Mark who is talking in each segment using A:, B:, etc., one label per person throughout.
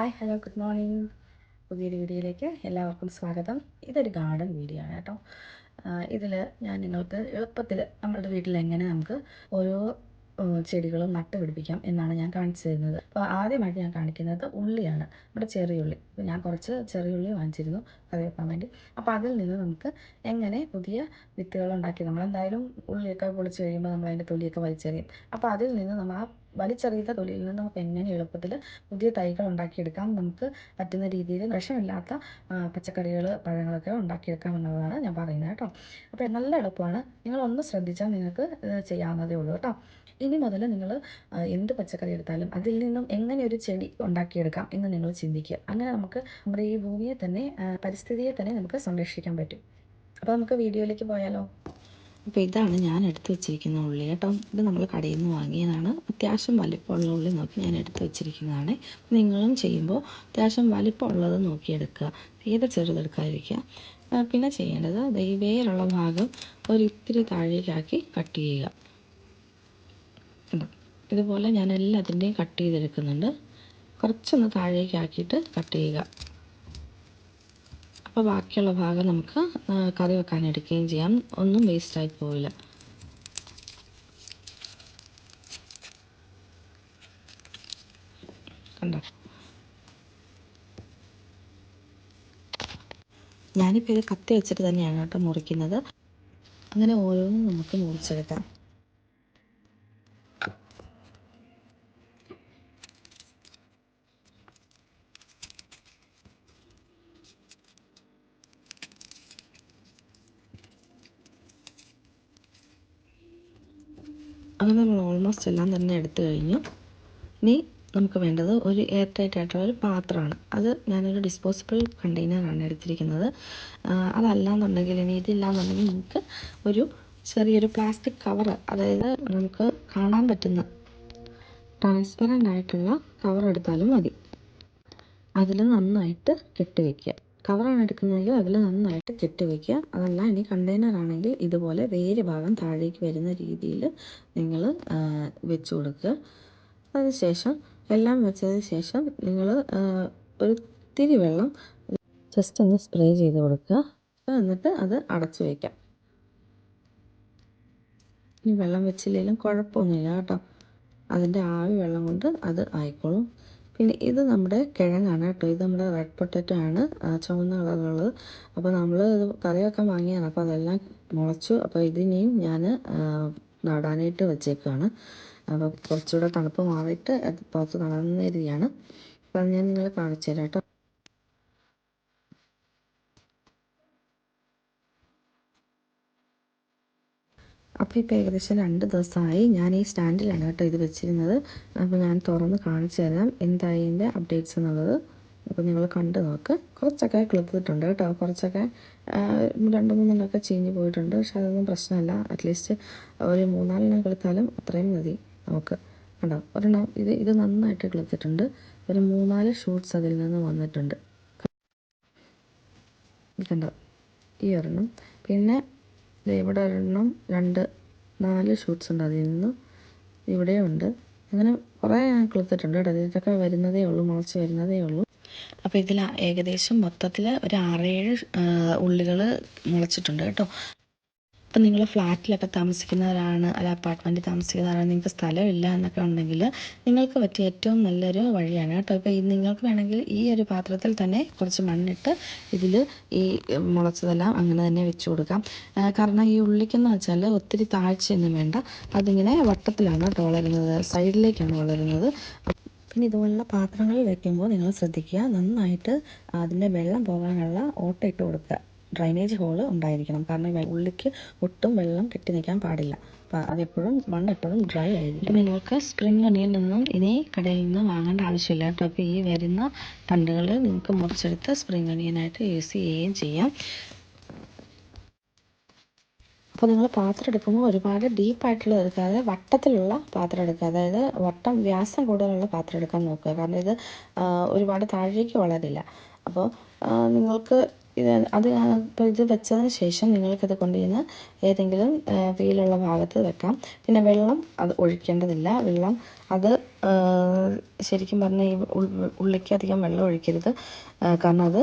A: Hi hello good morning പുതിയൊരു വീഡിയോയിലേക്ക് എല്ലാവർക്കും സ്വാഗതം. ഇതൊരു ഗാർഡൻ വീഡിയോ ആണ് കേട്ടോ. ഇതിൽ ഞാൻ നിങ്ങൾക്ക് എളുപ്പത്തിൽ നമ്മുടെ വീട്ടിൽ എങ്ങനെ നമുക്ക് ഓരോ ചെടികളും നട്ടുപിടിപ്പിക്കാം എന്നാണ് ഞാൻ കാണിച്ചു തരുന്നത്. അപ്പോൾ ആദ്യമായിട്ട് ഞാൻ കാണിക്കുന്നത് ഉള്ളിയാണ്. നമ്മുടെ ചെറിയുള്ളി ഞാൻ കുറച്ച് ചെറിയുള്ളി വാങ്ങിച്ചിരുന്നു. കറി വെക്കാൻ വേണ്ടി. അപ്പോൾ അതിൽ നിന്ന് നമുക്ക് എങ്ങനെ പുതിയ വിത്തുകൾ ഉണ്ടാക്കി നമ്മളെന്തായാലും ഉള്ളിയൊക്കെ പൊളിച്ച് കഴിയുമ്പോൾ നമ്മൾ അതിന്റെ തൊലിയൊക്കെ വലിച്ചെറിയും. അപ്പോൾ അതിൽ നിന്ന് നമ്മൾ ആ വലിച്ചെറിയുന്ന തൊലിയിൽ നിന്ന് നമുക്ക് എങ്ങനെ എളുപ്പത്തിൽ പുതിയ തൈകൾ ഉണ്ടാക്കിയെടുക്കാം. നമുക്ക് പറ്റുന്ന രീതിയിൽ വിഷമില്ലാത്ത പച്ചക്കറികൾ പഴങ്ങളൊക്കെ ഉണ്ടാക്കിയെടുക്കാം എന്നുള്ളതാണ് ഞാൻ പറയുന്നത് കേട്ടോ. അപ്പോൾ നല്ല എളുപ്പമാണ്. നിങ്ങളൊന്ന് ശ്രദ്ധിച്ചാൽ നിങ്ങൾക്ക് ചെയ്യാവുന്നതേ ഉള്ളൂ കേട്ടോ. ഇനി മുതൽ നിങ്ങൾ എന്ത് പച്ചക്കറി എടുത്താലും അതിൽ നിന്നും എങ്ങനെ ഒരു ചെടി ഉണ്ടാക്കിയെടുക്കാം എന്ന് നിങ്ങൾ ചിന്തിക്കുക. അങ്ങനെ നമുക്ക് നമ്മുടെ ഈ ഭൂമിയെ തന്നെ പരിസ്ഥിതിയെ തന്നെ നമുക്ക് സംരക്ഷിക്കാൻ പറ്റും. അപ്പോൾ നമുക്ക് വീഡിയോയിലേക്ക് പോയാലോ? അപ്പോൾ ഇതാണ് ഞാൻ എടുത്ത് വെച്ചിരിക്കുന്ന ഉള്ളി കേട്ടോ. ഇത് നമ്മൾ കടയിൽ നിന്ന് വാങ്ങിയതാണ്. അത്യാവശ്യം വലിപ്പമുള്ള ഉള്ളി നോക്കി ഞാൻ എടുത്ത് വെച്ചിരിക്കുന്നതാണ്. നിങ്ങളും ചെയ്യുമ്പോൾ അത്യാവശ്യം വലിപ്പമുള്ളത് നോക്കിയെടുക്കുക ഏത് ചെറുതെടുക്കാതിരിക്കുക. പിന്നെ ചെയ്യേണ്ടത് ദൈവേലുള്ള ഭാഗം ഒരു ഇത്തിരി താഴേക്കാക്കി കട്ട് ചെയ്യുക. ഇതുപോലെ ഞാൻ എല്ലാത്തിന്റെയും കട്ട് ചെയ്തെടുക്കുന്നുണ്ട്. കുറച്ചൊന്ന് താഴേക്കാക്കിയിട്ട് കട്ട് ചെയ്യുക. അപ്പോൾ ബാക്കിയുള്ള ഭാഗം നമുക്ക് കറി വെക്കാൻ എടുക്കുകയും ചെയ്യാം. ഒന്നും വേസ്റ്റായി പോവില്ല. കണ്ടോ? ഞാനിപ്പോൾ ഇത് കത്തി വെച്ചിട്ട് തന്നെയാണ് കേട്ടോ മുറിക്കുന്നത്. അങ്ങനെ ഓരോന്നും നമുക്ക് മുറിച്ചെടുക്കാം. അങ്ങനെ നമ്മൾ ഓൾമോസ്റ്റ് എല്ലാം തന്നെ എടുത്തു കഴിഞ്ഞു. ഇനി നമുക്ക് വേണ്ടത് ഒരു എയർ ടൈറ്റ് ആയിട്ടുള്ള ഒരു പാത്രമാണ്. അത് ഞാനൊരു ഡിസ്പോസിബിൾ കണ്ടെയ്നറാണ് എടുത്തിരിക്കുന്നത്. അതല്ലാന്നുണ്ടെങ്കിൽ ഇനി ഇതില്ലാന്നുണ്ടെങ്കിൽ നമുക്ക് ഒരു ചെറിയൊരു പ്ലാസ്റ്റിക് കവർ അതായത് നമുക്ക് കാണാൻ പറ്റുന്ന ട്രാൻസ്പെറന്റ് ആയിട്ടുള്ള കവർ എടുത്താലും മതി. അതിൽ നന്നായിട്ട് കെട്ടി കവറാണ് എടുക്കുന്നതെങ്കിൽ അതിൽ നന്നായിട്ട് കെട്ടി വയ്ക്കുക അതല്ല ഇനി കണ്ടെയ്നർ ആണെങ്കിൽ ഇതുപോലെ വേര് ഭാഗം താഴേക്ക് വരുന്ന രീതിയിൽ നിങ്ങൾ വെച്ച് കൊടുക്കുക. അതിനുശേഷം എല്ലാം വെച്ചതിന് ശേഷം നിങ്ങൾ ഒരു തിരി വെള്ളം ജസ്റ്റ് ഒന്ന് സ്പ്രേ ചെയ്ത് കൊടുക്കുക. എന്നിട്ട് അത് അടച്ചു വയ്ക്കാം ഈ വെള്ളം വെച്ചില്ലെങ്കിലും കുഴപ്പമൊന്നുമില്ല കേട്ടോ. അതിന്റെ ആവി വെള്ളം കൊണ്ട് അത് ആയിക്കോളും. പിന്നെ ഇത് നമ്മുടെ കിഴങ്ങാണ് കേട്ടോ. ഇത് നമ്മുടെ റെഡ് പൊട്ടറ്റോ ആണ്. ചുവന്ന കളറുള്ളത്. അപ്പോൾ നമ്മൾ ഇത് കറിയൊക്കെ വാങ്ങിയാണ് അപ്പോൾ അതെല്ലാം മുളച്ചു. അപ്പോൾ ഇതിനെയും ഞാൻ നടാനായിട്ട് വെച്ചേക്കുകയാണ് അപ്പോൾ കുറച്ചുകൂടെ തണുപ്പ് മാറിയിട്ട് പുറത്ത് നടുന്ന രീതിയാണ് അപ്പോൾ അത് ഞാൻ നിങ്ങളെ കാണിച്ചു തരാം കേട്ടോ. അപ്പോൾ ഇപ്പോൾ ഏകദേശം രണ്ട് ദിവസമായി ഞാൻ ഈ സ്റ്റാൻഡിലാണ് കേട്ടോ ഇത് വെച്ചിരുന്നത്. അപ്പോൾ ഞാൻ തുറന്ന് കാണിച്ചു തരാം എന്തായി ഇതിന്റെ അപ്ഡേറ്റ്സ് എന്നുള്ളത്. അപ്പോൾ നിങ്ങൾ കണ്ട് നോക്ക്. കുറച്ചൊക്കെ കിളുത്തിട്ടുണ്ട് കേട്ടോ. കുറച്ചൊക്കെ രണ്ട് മൂന്നെണ്ണമൊക്കെ ചീഞ്ഞ് പോയിട്ടുണ്ട്. പക്ഷെ അതൊന്നും പ്രശ്നമല്ല. അറ്റ്ലീസ്റ്റ് ഒരു മൂന്നാലെണ്ണം കിളുത്താലും അത്രയും മതി. നമുക്ക് കണ്ടോ? ഒരെണ്ണം ഇത് ഇത് നന്നായിട്ട് കിളുത്തിട്ടുണ്ട് ഒരു മൂന്നാൽ ഷൂട്ട്സ് അതിൽ നിന്ന് വന്നിട്ടുണ്ട്. കണ്ടോ? ഈ ഒരെണ്ണം. പിന്നെ ഇവിടെ ഒരെണ്ണം രണ്ട് നാല് ഷൂട്ട്സ് ഉണ്ട്. അതിൽ നിന്ന് ഇവിടെയും ഉണ്ട്. അങ്ങനെ കുറേ ഞാൻ കൊടുത്തിട്ടുണ്ട് കേട്ടോ. ഇതൊക്കെ വരുന്നതേ ഉള്ളൂ മുളച്ച് വരുന്നതേ ഉള്ളൂ. അപ്പോൾ ഇതിൽ ഏകദേശം മൊത്തത്തിൽ ഒരു ആറേഴ് ഉള്ളികൾ മുളച്ചിട്ടുണ്ട് കേട്ടോ. ഇപ്പം നിങ്ങൾ ഫ്ലാറ്റിലൊക്കെ താമസിക്കുന്നവരാണ് അല്ല അപ്പാർട്ട്മെന്റിൽ താമസിക്കുന്നവരാണ് നിങ്ങൾക്ക് സ്ഥലമില്ല എന്നൊക്കെ ഉണ്ടെങ്കിൽ നിങ്ങൾക്ക് പറ്റിയ ഏറ്റവും നല്ലൊരു വഴിയാണ് കേട്ടോ. ഇപ്പോൾ നിങ്ങൾക്ക് വേണമെങ്കിൽ ഈ ഒരു പാത്രത്തിൽ തന്നെ കുറച്ച് മണ്ണിട്ട് ഇതിൽ ഈ മുളച്ചതെല്ലാം അങ്ങനെ തന്നെ വെച്ച് കൊടുക്കാം. കാരണം ഈ ഉള്ളിക്കെന്ന് വെച്ചാൽ ഒത്തിരി താഴ്ചയൊന്നും വേണ്ട. അതിങ്ങനെ വട്ടത്തിലാണ് കേട്ടോ വളരുന്നത്. സൈഡിലേക്കാണ് വളരുന്നത്. പിന്നെ ഇതുപോലുള്ള പാത്രങ്ങളിൽ വെക്കുമ്പോൾ നിങ്ങൾ ശ്രദ്ധിക്കുക. നന്നായിട്ട് അതിന്റെ വെള്ളം പോകാനുള്ള ഓട്ട ഇട്ട് കൊടുക്കുക. ഡ്രൈനേജ് ഹോൾ ഉണ്ടായിരിക്കണം. കാരണം ഉള്ളിക്ക് ഒട്ടും വെള്ളം കെട്ടി നിൽക്കാൻ പാടില്ല. അപ്പം അതെപ്പോഴും മണ്ണ് എപ്പോഴും ഡ്രൈ ആയിരിക്കും. നിങ്ങൾക്ക് സ്പ്രിംഗ് അണിയിൽ നിന്നും ഇനി കടയിൽ നിന്ന് വാങ്ങേണ്ട ആവശ്യമില്ല കേട്ടോ. അപ്പോൾ ഈ വരുന്ന തണ്ടുകൾ നിങ്ങൾക്ക് മുറിച്ചെടുത്ത് സ്പ്രിംഗ് അണിയനായിട്ട് യൂസ് ചെയ്യുകയും ചെയ്യാം. അപ്പോൾ നിങ്ങൾ പാത്രം എടുക്കുമ്പോൾ ഒരുപാട് ഡീപ്പായിട്ടുള്ള എടുക്കാതെ വട്ടത്തിലുള്ള പാത്രം എടുക്കുക. അതായത് വട്ടം വ്യാസം കൂടുതലുള്ള പാത്രം എടുക്കാൻ നോക്കുക. കാരണം ഇത് ഒരുപാട് താഴേക്ക് വളരില്ല. അപ്പോൾ നിങ്ങൾക്ക് ഇത് അത് ഇത് വെച്ചതിന് ശേഷം നിങ്ങൾക്കിത് കൊണ്ടുചെന്ന് ഏതെങ്കിലും വെയിലുള്ള ഭാഗത്ത് വെക്കാം. പിന്നെ വെള്ളം അത് ഒഴിക്കേണ്ടതില്ല. വെള്ളം അത് ശരിക്കും പറഞ്ഞാൽ ഈ ഉള്ളിക്ക് അധികം വെള്ളം ഒഴിക്കരുത്. കാരണം അത്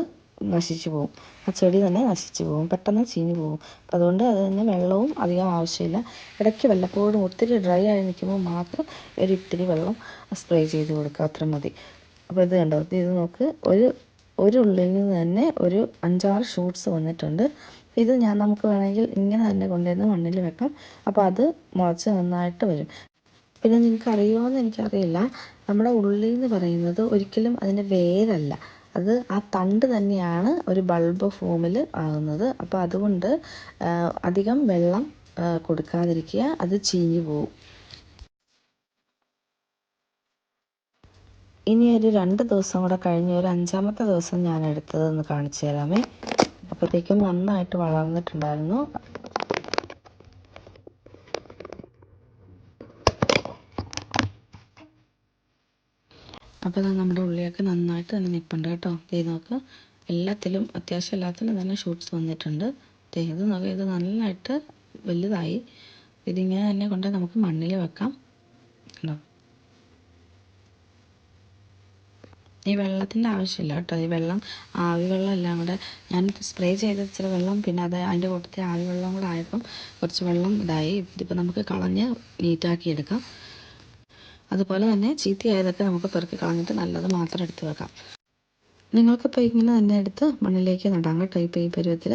A: നശിച്ചു പോകും. ആ ചെടി തന്നെ നശിച്ചു പോകും. പെട്ടെന്ന് ചീഞ്ഞു പോകും. അതുകൊണ്ട് അതിന് വെള്ളവും അധികം ആവശ്യമില്ല. ഇടയ്ക്ക് വല്ലപ്പോഴും ഒത്തിരി ഡ്രൈ ആയി നിൽക്കുമ്പോൾ മാത്രം ഒരു ഇത്തിരി വെള്ളം സ്പ്രേ ചെയ്ത് കൊടുക്കുക. അത്ര മതി. അപ്പോൾ ഇത് കണ്ടോ? ഇത് നോക്ക്. ഒരു ഒരു നിന്ന് തന്നെ ഒരു അഞ്ചാറ് ഷൂട്ട്സ് വന്നിട്ടുണ്ട്. ഇത് ഞാൻ നമുക്ക് വേണമെങ്കിൽ ഇങ്ങനെ തന്നെ കൊണ്ടുവന്ന് മണ്ണിൽ വെക്കാം. അപ്പോൾ അത് മുളച്ച് നന്നായിട്ട് വരും. പിന്നെ നിങ്ങൾക്ക് അറിയുമോ എന്ന് എനിക്കറിയില്ല. നമ്മുടെ ഉള്ളി എന്ന് പറയുന്നത് ഒരിക്കലും അതിന്റെ വേരല്ല. അത് ആ തണ്ട് തന്നെയാണ് ഒരു ബൾബ് ഫോമിൽ ആകുന്നത് അപ്പോൾ അതുകൊണ്ട് അധികം വെള്ളം കൊടുക്കാതിരിക്കുക. അത് ചീഞ്ഞു പോവും. ഇനി ഒരു രണ്ട് ദിവസം കൂടെ കഴിഞ്ഞ് ഒരു അഞ്ചാമത്തെ ദിവസം ഞാൻ എടുത്തതെന്ന് കാണിച്ചു തരാമേ. അപ്പോഴത്തേക്കും നന്നായിട്ട് വളർന്നിട്ടുണ്ടായിരുന്നു. അപ്പോൾ നമ്മുടെ ഉള്ളിയൊക്കെ നന്നായിട്ട് തന്നെ നിൽപ്പുണ്ട് കേട്ടോ. ദേ നോക്ക് എല്ലാത്തിലും അത്യാവശ്യം എല്ലാത്തിലും തന്നെ ഷൂട്ട്സ് വന്നിട്ടുണ്ട്. ദേ ഇത് നോക്കുക ഇത് നന്നായിട്ട് വലുതായി. ഇതിങ്ങനെ തന്നെ കൊണ്ട് നമുക്ക് മണ്ണിൽ വെക്കാം കണ്ടോ ഈ വെള്ളത്തിന്റെ ആവശ്യമില്ല കേട്ടോ. ഈ വെള്ളം ആവി വെള്ളം എല്ലാം കൂടെ ഞാൻ സ്പ്രേ ചെയ്ത ഇച്ചിരി വെള്ളം പിന്നെ അത് അതിന്റെ കൂട്ടത്തിൽ ആവി വെള്ളം കൂടെ ആയപ്പം കുറച്ച് വെള്ളം ഇതായി. ഇതിപ്പോൾ നമുക്ക് കളഞ്ഞ് നീറ്റാക്കി എടുക്കാം. അതുപോലെ തന്നെ ചീത്തയായതൊക്കെ നമുക്ക് പെറുക്കി കളഞ്ഞിട്ട് നല്ലത് മാത്രം എടുത്ത് വെക്കാം. നിങ്ങൾക്കിപ്പോൾ ഇങ്ങനെ തന്നെ എടുത്ത് മണ്ണിലേക്ക് നടാം കേട്ടോ ഇപ്പോൾ ഈ പരുവത്തിൽ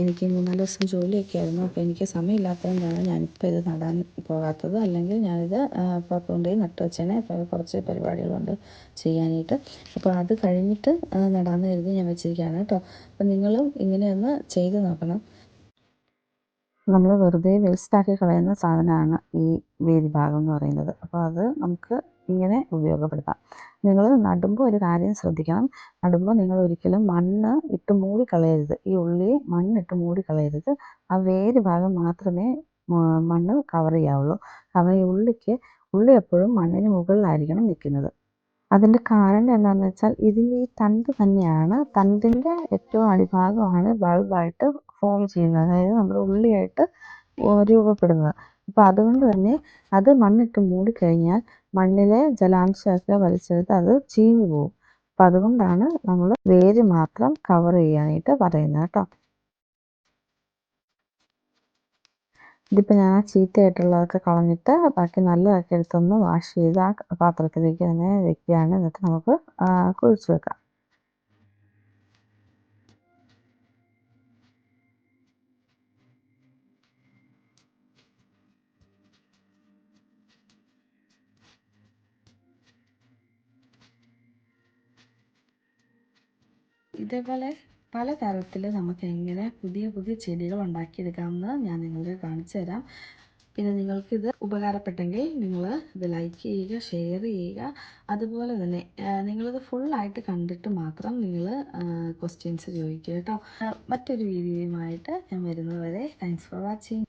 A: എനിക്ക് മൂന്നാൽ ദിവസം ജോലിയൊക്കെ ആയിരുന്നു. അപ്പോൾ എനിക്ക് സമയമില്ലാത്തതുകൊണ്ടാണ് ഞാനിപ്പോൾ ഇത് നടാൻ പോകാത്തത്. അല്ലെങ്കിൽ ഞാനിത് പുറത്ത് നട്ട് വെച്ചേനെ. അപ്പോൾ കുറച്ച് പരിപാടികളുണ്ട് ചെയ്യാനായിട്ട്. അപ്പോൾ അത് കഴിഞ്ഞിട്ട് നടാമെന്ന് കരുതി ഞാൻ വെച്ചിരിക്കുകയാണ് കേട്ടോ. അപ്പോൾ നിങ്ങളും ഇങ്ങനെയൊന്ന് ചെയ്ത് നോക്കണം. നമ്മൾ വെറുതെ വേസ്റ്റാക്കി കളയുന്ന സാധനമാണ് ഈ വേദി ഭാഗം എന്ന് പറയുന്നത്. അപ്പോൾ അത് നമുക്ക് ഇങ്ങനെ ഉപയോഗപ്പെടുത്താം. നിങ്ങൾ നടുമ്പോൾ ഒരു കാര്യം ശ്രദ്ധിക്കണം. നടുമ്പോൾ നിങ്ങൾ ഒരിക്കലും മണ്ണ് ഇട്ട് മൂടി കളയരുത്. ഈ ഉള്ളി മണ്ണിട്ട് മൂടി കളയരുത്. ആ വേര് ഭാഗം മാത്രമേ മണ്ണ് കവർ ചെയ്യാവുള്ളൂ. കാരണം ഈ ഉള്ളിക്ക് ഉള്ളി എപ്പോഴും മണ്ണിന് മുകളിലായിരിക്കണം നിൽക്കുന്നത് അതിന്റെ കാരണം എന്താണെന്ന് വെച്ചാൽ ഇതിന്റെ ഈ തണ്ട് തന്നെയാണ്. തണ്ടിന്റെ ഏറ്റവും അടിഭാഗമാണ് ബൾബായിട്ട് ഫോം ചെയ്യുന്നത്. അതായത് നമ്മുടെ ഉള്ളിയായിട്ട് രൂപപ്പെടുന്നത്. അപ്പോൾ അതുകൊണ്ട് തന്നെ അത് മണ്ണിട്ട് മൂടിക്കഴിഞ്ഞാൽ മണ്ണിലെ ജലാംശമൊക്കെ വലിച്ചെടുത്ത് അത് ചീഞ്ഞു പോകും അപ്പം അതുകൊണ്ടാണ് നമ്മൾ വേര് മാത്രം കവർ ചെയ്യാനായിട്ട് പറയുന്നത് കേട്ടോ. ഇതിപ്പോ ഞാൻ ചീത്തയായിട്ടുള്ളതൊക്കെ കളഞ്ഞിട്ട് ബാക്കി നല്ലതൊക്കെ എടുത്തൊന്ന് വാഷ് ചെയ്ത് ആ പാത്രത്തിലേക്ക് തന്നെ വെക്കുകയാണ്. എന്നിട്ട് നമുക്ക് കുഴിച്ച് വെക്കാം. ഇതേപോലെ പല തരത്തിൽ നമുക്ക് എങ്ങനെ പുതിയ പുതിയ ചെടികൾ ഉണ്ടാക്കിയെടുക്കാമെന്ന് ഞാൻ നിങ്ങൾക്ക് കാണിച്ചു തരാം. പിന്നെ നിങ്ങൾക്ക് ഇത് ഉപകാരപ്പെട്ടെങ്കിൽ നിങ്ങൾ ഇത് ലൈക്ക് ചെയ്യുക ഷെയർ ചെയ്യുക. അതുപോലെ തന്നെ നിങ്ങളിത് ഫുള്ളായിട്ട് കണ്ടിട്ട് മാത്രം നിങ്ങൾ ക്വസ്റ്റ്യൻസ് ചോദിക്കുക കേട്ടോ. മറ്റൊരു വീഡിയോയുമായിട്ട് ഞാൻ വരുന്നതുവരെ താങ്ക്സ് ഫോർ വാച്ചിങ്